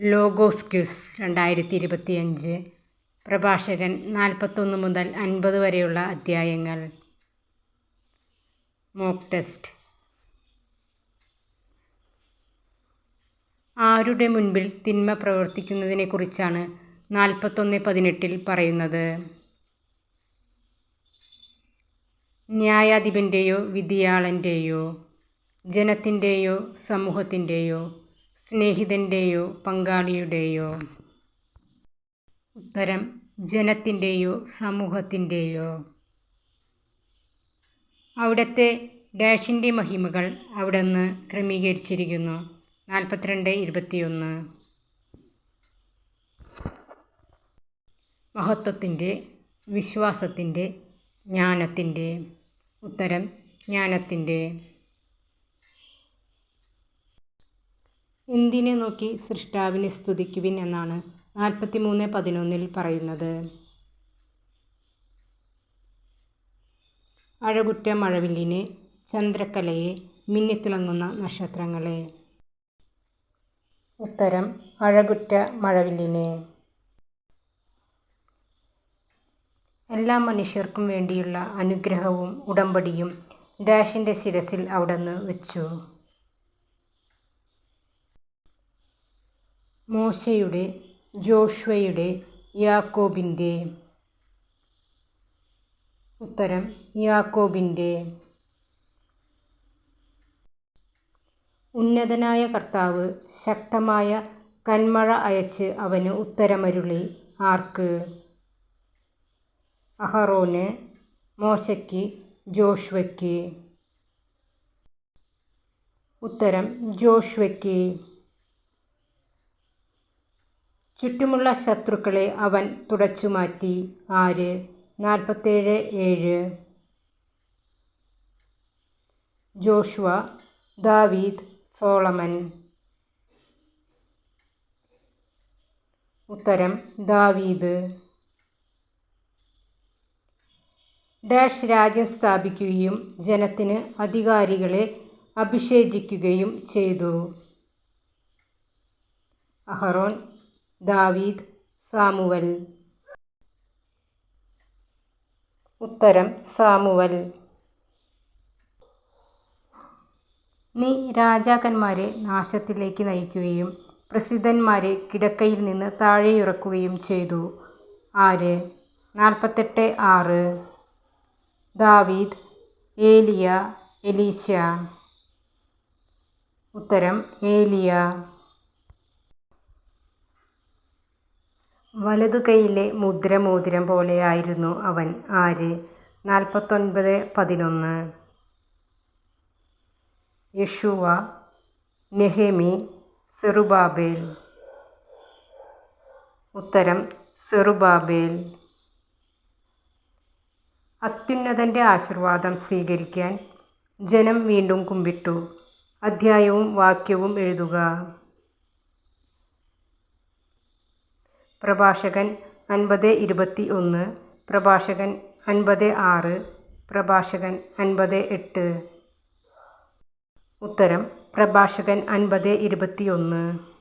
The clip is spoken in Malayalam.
ലോഗോസ് ക്യൂസ് രണ്ടായിരത്തി ഇരുപത്തിയഞ്ച് പ്രഭാഷകൻ നാൽപ്പത്തൊന്ന് മുതൽ അൻപത് വരെയുള്ള അധ്യായങ്ങൾ. Mock test. ആരുടെ മുൻപിൽ തിന്മ പ്രവർത്തിക്കുന്നതിനെക്കുറിച്ചാണ് നാൽപ്പത്തൊന്ന് പതിനെട്ടിൽ പറയുന്നത്? ന്യായാധിപന്റെയോ വിധിയാളന്റെയോ ജനത്തിന്റെയോ സമൂഹത്തിന്റെയോ സ്നേഹിതന്റെയോ പങ്കാളിയുടെയോ ഉത്തരം ജനത്തിന്റെയോ സമൂഹത്തിന്റെയോ അവിടുത്തെ ഡാഷിന്റെ മഹിമകൾ അവിടെ നിന്ന് ക്രമീകരിച്ചിരിക്കുന്നു. നാൽപ്പത്തിരണ്ട് ഇരുപത്തിയൊന്ന്. മഹത്വത്തിന്റെ വിശ്വാസത്തിന്റെ ജ്ഞാനത്തിന്റെ ഉത്തരം ജ്ഞാനത്തിന്റെ എന്തിനെ നോക്കി സൃഷ്ടാവിനെ സ്തുതിക്കുവിൻ എന്നാണ് നാൽപ്പത്തി മൂന്ന് പതിനൊന്നിൽ പറയുന്നത്. അഴകുറ്റ മഴവില്ലിനെ ചന്ദ്രക്കലയെ മിന്നിത്തിളങ്ങുന്ന നക്ഷത്രങ്ങളെ. ഉത്തരം അഴകുറ്റ മഴവില്ലിനെ. എല്ലാ മനുഷ്യർക്കും വേണ്ടിയുള്ള അനുഗ്രഹവും ഉടമ്പടിയും ഡാഷിന്റെ ശിരസിൽ അവിടുന്ന് വെച്ചു. മോശയുടെ ജോഷ്വയുടെ യാക്കോബിന്റെ. ഉത്തരം യാക്കോബിന്റെ. ഉന്നതനായ കർത്താവ് ശക്തമായ കന്മഴ അയച്ച് അവന് ഉത്തരമരുളി. ആർക്ക്? അഹറോന് മോശയ്ക്ക് ജോഷ്വയ്ക്ക്. ഉത്തരം ജോഷ്വയ്ക്ക്. ചുറ്റുമുള്ള ശത്രുക്കളെ അവൻ തുടച്ചുമാറ്റി ആര്? നാൽപ്പത്തേഴ് ഏഴ്. ജോഷുവ ദാവീദ് സോളമൻ. ഉത്തരം ദാവീദ്. ഡാഷ് രാജ്യം സ്ഥാപിക്കുകയും ജനത്തിന് അധികാരികളെ അഭിഷേചിക്കുകയും ചെയ്തു. അഹറോൻ ദാവീദ് സാമുവൽ. ഉത്തരം സാമുവൽ. നീ രാജാക്കന്മാരെ നാശത്തിലേക്ക് നയിക്കുകയും പ്രസിദ്ധന്മാരെ കിടക്കയിൽ നിന്ന് താഴെയിറക്കുകയും ചെയ്തു. ആര്? നാൽപ്പത്തെട്ട് ആറ്. ദാവീദ് ഏലിയ എലീശ. ഉത്തരം ഏലിയ. വലതുകൈയിലെ മുദ്രമോതിരം പോലെയായിരുന്നു അവൻ. ആര്? നാൽപ്പത്തൊൻപത് പതിനൊന്ന്. യഷുവ നെഹെമി സെറുബാബേൽ. ഉത്തരം സെറുബാബേൽ. അത്യുന്നതന്റെ ആശീർവാദം സ്വീകരിക്കാൻ ജനം വീണ്ടും കുമ്പിട്ടു. അധ്യായവും വാക്യവും എഴുതുക. പ്രഭാഷകൻ അൻപത് ഇരുപത്തി ഒന്ന് പ്രഭാഷകൻ അൻപത് ആറ് പ്രഭാഷകൻ അൻപത് എട്ട്. ഉത്തരം പ്രഭാഷകൻ അൻപത് ഇരുപത്തി ഒന്ന്.